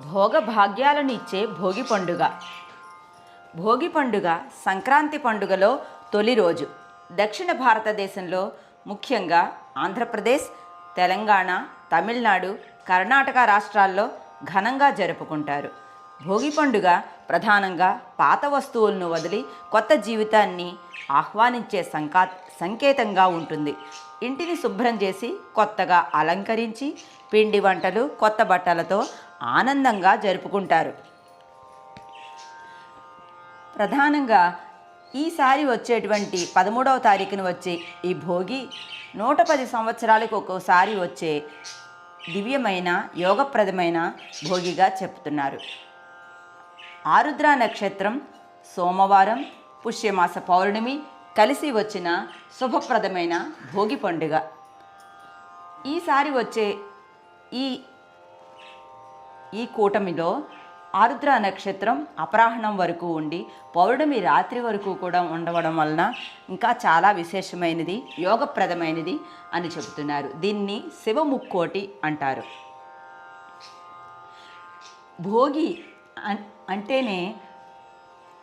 భోగభాగ్యాలను ఇచ్చే భోగి పండుగ. భోగి పండుగ సంక్రాంతి పండుగలో తొలి రోజు. దక్షిణ భారతదేశంలో ముఖ్యంగా ఆంధ్రప్రదేశ్ తెలంగాణ తమిళనాడు కర్ణాటక రాష్ట్రాల్లో ఘనంగా జరుపుకుంటారు. భోగి పండుగ ప్రధానంగా పాత వస్తువులను వదిలి కొత్త జీవితాన్ని ఆహ్వానించే సంకా సంకేతంగా ఉంటుంది. ఇంటిని శుభ్రం చేసి కొత్తగా అలంకరించి పిండి వంటలు కొత్త బట్టలతో ఆనందంగా జరుపుకుంటారు. ప్రధానంగా ఈసారి వచ్చేటువంటి పదమూడవ తారీఖున వచ్చే ఈ భోగి నూట పది సంవత్సరాలకు ఒక్కోసారి వచ్చే దివ్యమైన యోగప్రదమైన భోగిగా చెప్తున్నారు. ఆరుద్ర నక్షత్రం సోమవారం పుష్యమాస పౌర్ణమి కలిసి వచ్చిన శుభప్రదమైన భోగి పండుగ. ఈసారి వచ్చే ఈ ఈ కూటమిలో ఆరుద్ర నక్షత్రం అపరాహ్నం వరకు ఉండి పౌర్ణమి రాత్రి వరకు కూడా ఉండవడం వలన ఇంకా చాలా విశేషమైనది యోగప్రదమైనది అని చెబుతున్నారు. దీన్ని శివముక్కోటి అంటారు. భోగి అంటేనే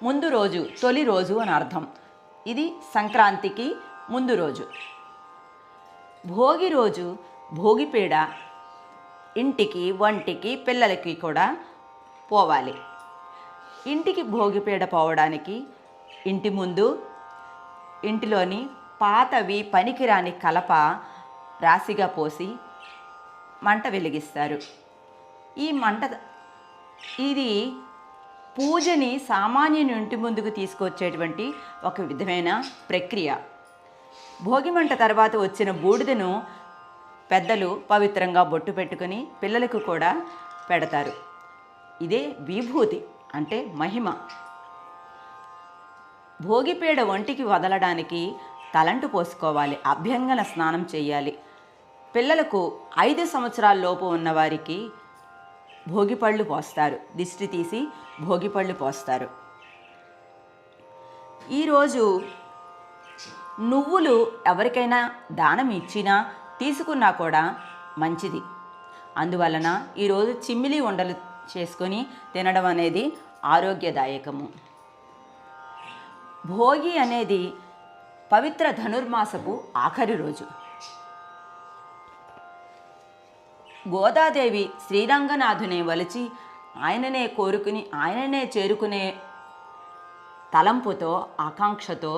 ముందు రోజు తొలి రోజు అని అర్థం. ఇది సంక్రాంతికి ముందు రోజు. భోగి రోజు భోగిపీడ ఇంటికి వంటికి పిల్లలకి కూడా పోవాలి. ఇంటికి భోగిపీడ పోవడానికి ఇంటి ముందు ఇంటిలోని పాతవి పనికిరాని కలప రాశిగా పోసి మంట వెలిగిస్తారు. ఈ మంట ఇది పూజని సామాన్యుని ఇంటి ముందుకు తీసుకొచ్చేటువంటి ఒక విధమైన ప్రక్రియ. భోగిమంట తర్వాత వచ్చిన బూడిదను పెద్దలు పవిత్రంగా బొట్టు పెట్టుకుని పిల్లలకు కూడా పెడతారు. ఇదే విభూతి అంటే మహిమ. భోగిపీడ ఒంటికి వదలడానికి తలంటు పోసుకోవాలి అభ్యంగన స్నానం చేయాలి. పిల్లలకు ఐదు సంవత్సరాల లోపు ఉన్నవారికి భోగిపళ్ళు పోస్తారు. దిష్టి తీసి భోగిపళ్ళు పోస్తారు. ఈరోజు నువ్వులు ఎవరికైనా దానం ఇచ్చినా తీసుకున్నా కూడా మంచిది. అందువలన ఈరోజు చిమ్మిలి ఉండలు చేసుకొని తినడం అనేది ఆరోగ్యదాయకము. భోగి అనేది పవిత్ర ధనుర్మాసపు ఆఖరి రోజు. గోదాదేవి శ్రీరంగనాథునే వలిచి ఆయననే కోరుకుని ఆయననే చేరుకునే తలంపుతో ఆకాంక్షతో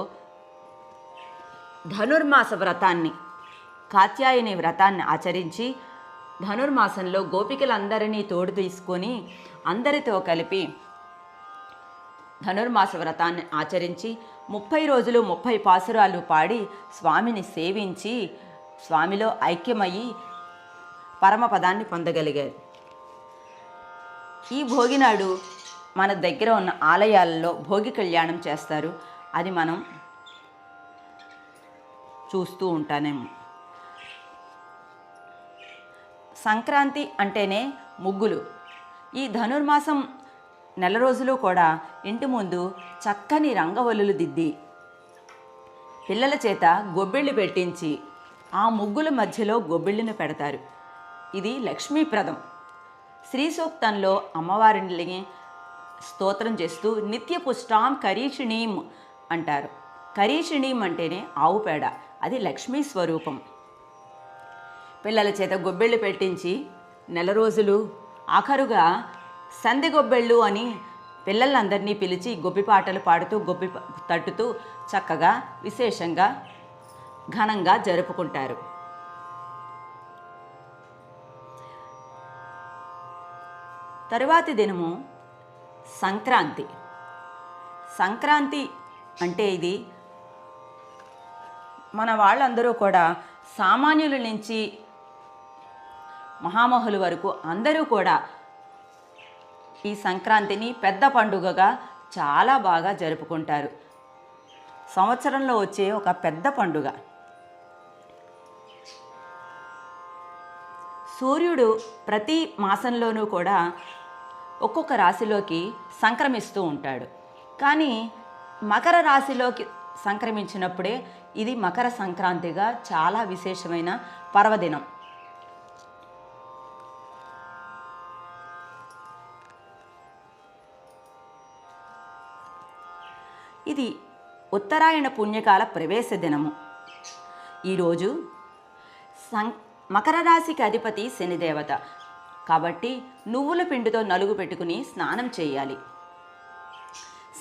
ధనుర్మాస వ్రతాన్ని కాత్యాయని వ్రతాన్ని ఆచరించి ధనుర్మాసంలో గోపికలందరినీ తోడు తీసుకొని అందరితో కలిపి ధనుర్మాస వ్రతాన్ని ఆచరించి ముప్పై రోజులు ముప్పై పాసురాలు పాడి స్వామిని సేవించి స్వామిలో ఐక్యమయ్యి పరమపదాన్ని పొందగలిగారు. ఈ భోగినాడు మన దగ్గర ఉన్న ఆలయాలలో భోగి కళ్యాణం చేస్తారు. అది మనం చూస్తూ ఉంటానేమో. సంక్రాంతి అంటేనే ముగ్గులు. ఈ ధనుర్మాసం నెల రోజులు కూడా ఇంటి ముందు చక్కని రంగవల్లులు దిద్ది పిల్లల చేత గొబ్బిళ్ళు పెట్టించి ఆ ముగ్గుల మధ్యలో గొబ్బిళ్ళను పెడతారు. ఇది లక్ష్మీప్రదం. శ్రీ సూక్తంలో అమ్మవారిని స్తోత్రం చేస్తూ నిత్యపు స్టాం కరీషిణీం అంటారు. కరీషిణీం అంటేనే ఆవు పేడ. అది లక్ష్మీ స్వరూపం. పిల్లల చేత గొబ్బెళ్ళు పెట్టించి నెల రోజులు ఆఖరుగా సంధి గొబ్బెళ్ళు అని పిల్లలందరినీ పిలిచి గొబ్బి పాటలు పాడుతూ గొబ్బి తట్టుతూ చక్కగా విశేషంగా ఘనంగా జరుపుకుంటారు. తరువాతి దినము సంక్రాంతి. సంక్రాంతి అంటే ఇది మన వాళ్ళందరూ కూడా సామాన్యుల నుంచి మహామహుల వరకు అందరూ కూడా ఈ సంక్రాంతిని పెద్ద పండుగగా చాలా బాగా జరుపుకుంటారు. సంవత్సరంలో వచ్చే ఒక పెద్ద పండుగ. సూర్యుడు ప్రతి మాసంలోనూ కూడా ఒక్కొక్క రాశిలోకి సంక్రమిస్తూ ఉంటాడు. కానీ మకర రాశిలోకి సంక్రమించినప్పుడే ఇది మకర సంక్రాంతిగా చాలా విశేషమైన పర్వదినం. ఇది ఉత్తరాయణ పుణ్యకాల ప్రవేశ దినము. ఈరోజు సం మకర రాశికి అధిపతి శనిదేవత కాబట్టి నువ్వుల పిండితో నలుగు పెట్టుకుని స్నానం చేయాలి.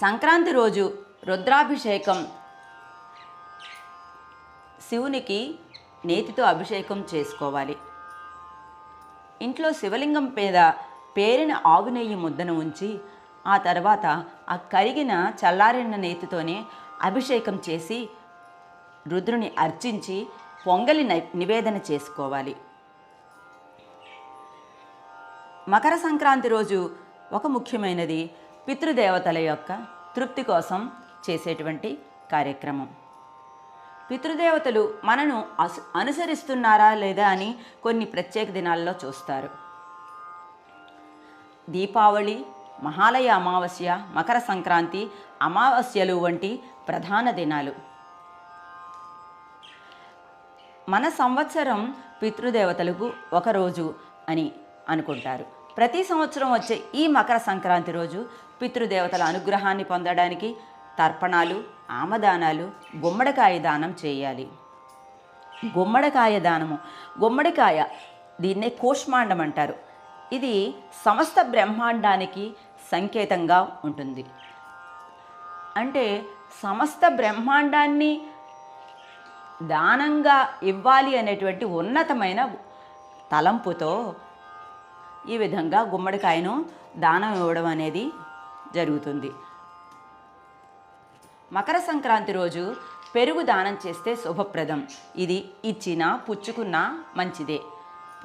సంక్రాంతి రోజు రుద్రాభిషేకం. శివునికి నేతితో అభిషేకం చేసుకోవాలి. ఇంట్లో శివలింగం మీద పేరిన ఆవు నెయ్యి ముద్దను ఉంచి ఆ తర్వాత ఆ కరిగిన చల్లారిన నేతితోనే అభిషేకం చేసి రుద్రుని అర్చించి పొంగలి నివేదన చేసుకోవాలి. మకర సంక్రాంతి రోజు ఒక ముఖ్యమైనది పితృదేవతల యొక్క తృప్తి కోసం చేసేటువంటి కార్యక్రమం. పితృదేవతలు మనను అసు అనుసరిస్తున్నారా లేదా అని కొన్ని ప్రత్యేక దినాల్లో చూస్తారు. దీపావళి మహాలయ అమావాస్య మకర సంక్రాంతి అమావాస్యలు వంటి ప్రధాన దినాలు. మన సంవత్సరం పితృదేవతలకు ఒక రోజు అని అనుకుంటారు. ప్రతి సంవత్సరం వచ్చే ఈ మకర సంక్రాంతి రోజు పితృదేవతల అనుగ్రహాన్ని పొందడానికి తర్పణాలు ఆమదానాలు గుమ్మడికాయ దానం చేయాలి. గుమ్మడికాయ దానము. గుమ్మడికాయ దీన్నే కోష్మాండం అంటారు. ఇది సమస్త బ్రహ్మాండానికి సంకేతంగా ఉంటుంది. అంటే సమస్త బ్రహ్మాండాన్ని దానంగా ఇవ్వాలి అనేటువంటి ఉన్నతమైన తలంపుతో ఈ విధంగా గుమ్మడికాయను దానం ఇవ్వడం అనేది జరుగుతుంది. మకర సంక్రాంతి రోజు పెరుగు దానం చేస్తే శుభప్రదం. ఇది ఇచ్చిన పుచ్చుకున్నా మంచిదే.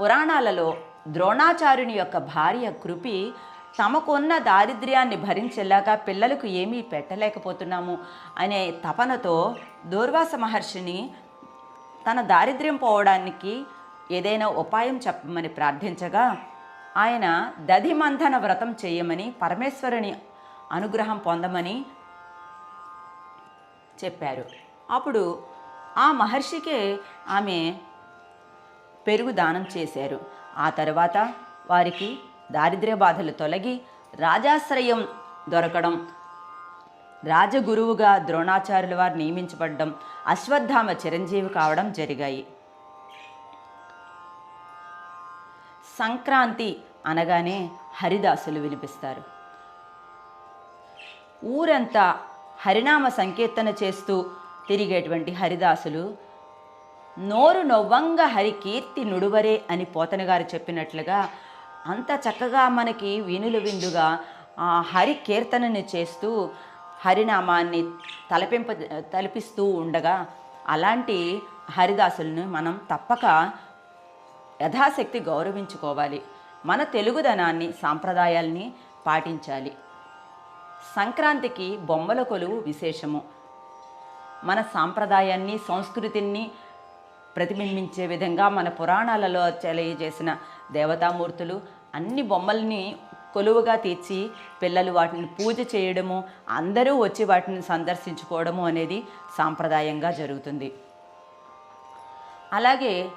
పురాణాలలో ద్రోణాచార్యుని యొక్క భార్య కృపి తమకున్న దారిద్ర్యాన్ని భరించేలాగా పిల్లలకు ఏమీ పెట్టలేకపోతున్నాము అనే తపనతో దూర్వాస మహర్షిని తన దారిద్ర్యం పోవడానికి ఏదైనా ఉపాయం చెప్పమని ప్రార్థించగా ఆయన దధిమంథన వ్రతం చేయమని పరమేశ్వరుని అనుగ్రహం పొందమని చెప్పారు. అప్పుడు ఆ మహర్షికే ఆమె పెరుగు దానం చేశారు. ఆ తర్వాత వారికి దారిద్ర్య బాధలు తొలగి రాజాశ్రయం దొరకడం రాజగురువుగా ద్రోణాచార్యుల వారు నియమించబడడం అశ్వత్థామ చిరంజీవి కావడం జరిగాయి. సంక్రాంతి అనగానే హరిదాసులు వినిపిస్తారు. ఊరంతా హరినామ సంకీర్తన చేస్తూ తిరిగేటువంటి హరిదాసులు నోరు నొవ్వంగ హరికీర్తి నుడువరే అని పోతనగారు చెప్పినట్లుగా అంత చక్కగా మనకి వినులు విందుగా ఆ హరి కీర్తనని చేస్తూ హరినామాన్ని తలపింప తలపిస్తూ ఉండగా అలాంటి హరిదాసులను మనం తప్పక యథాశక్తి గౌరవించుకోవాలి. మన తెలుగుదనాన్ని సాంప్రదాయాల్ని పాటించాలి. సంక్రాంతికి బొమ్మల కొలువు విశేషము. మన సాంప్రదాయాన్ని సంస్కృతిని ప్రతిబింబించే విధంగా మన పురాణాలలో తెలియజేసిన దేవతామూర్తులు అన్ని బొమ్మల్ని కొలువుగా తీర్చి పిల్లలు వాటిని పూజ చేయడము అందరూ వచ్చి వాటిని సందర్శించుకోవడము అనేది సాంప్రదాయంగా జరుగుతుంది. అలాగే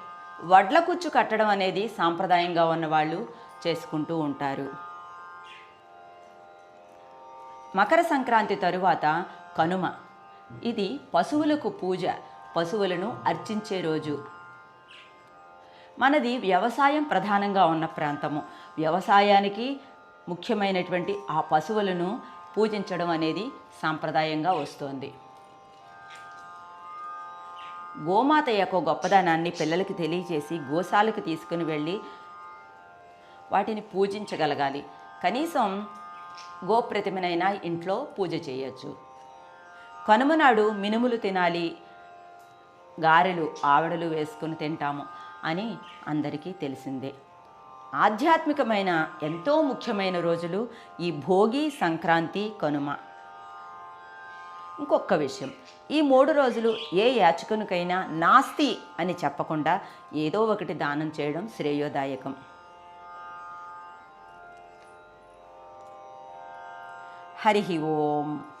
వడ్ల కుచ్చు కట్టడం అనేది సాంప్రదాయంగా ఉన్నవాళ్ళు చేసుకుంటూ ఉంటారు. మకర సంక్రాంతి తరువాత కనుమ. ఇది పశువులకు పూజ పశువులను అర్చించే రోజు. మనది వ్యవసాయం ప్రధానంగా ఉన్న ప్రాంతము. వ్యవసాయానికి ముఖ్యమైనటువంటి ఆ పశువులను పూజించడం అనేది సాంప్రదాయంగా వస్తోంది. గోమాత యొక్క గొప్పదనాన్ని పిల్లలకి తెలియజేసి గోశాలకు తీసుకుని వెళ్ళి వాటిని పూజించగలగాలి. కనీసం గోప్రతిమనైనా ఇంట్లో పూజ చేయొచ్చు. కనుమ నాడు మినుములు తినాలి. గారెలు ఆవిడలు వేసుకుని తింటాము. అని అందరికీ తెలిసిందే. ఆధ్యాత్మికమైన ఎంతో ముఖ్యమైన రోజులు ఈ భోగి సంక్రాంతి కనుమ. ఇంకొక విషయం ఈ మూడు రోజులు ఏ యాచకునికైనా నాస్తి అని చెప్పకుండా ఏదో ఒకటి దానం చేయడం శ్రేయోదాయకం. హరి ఓం.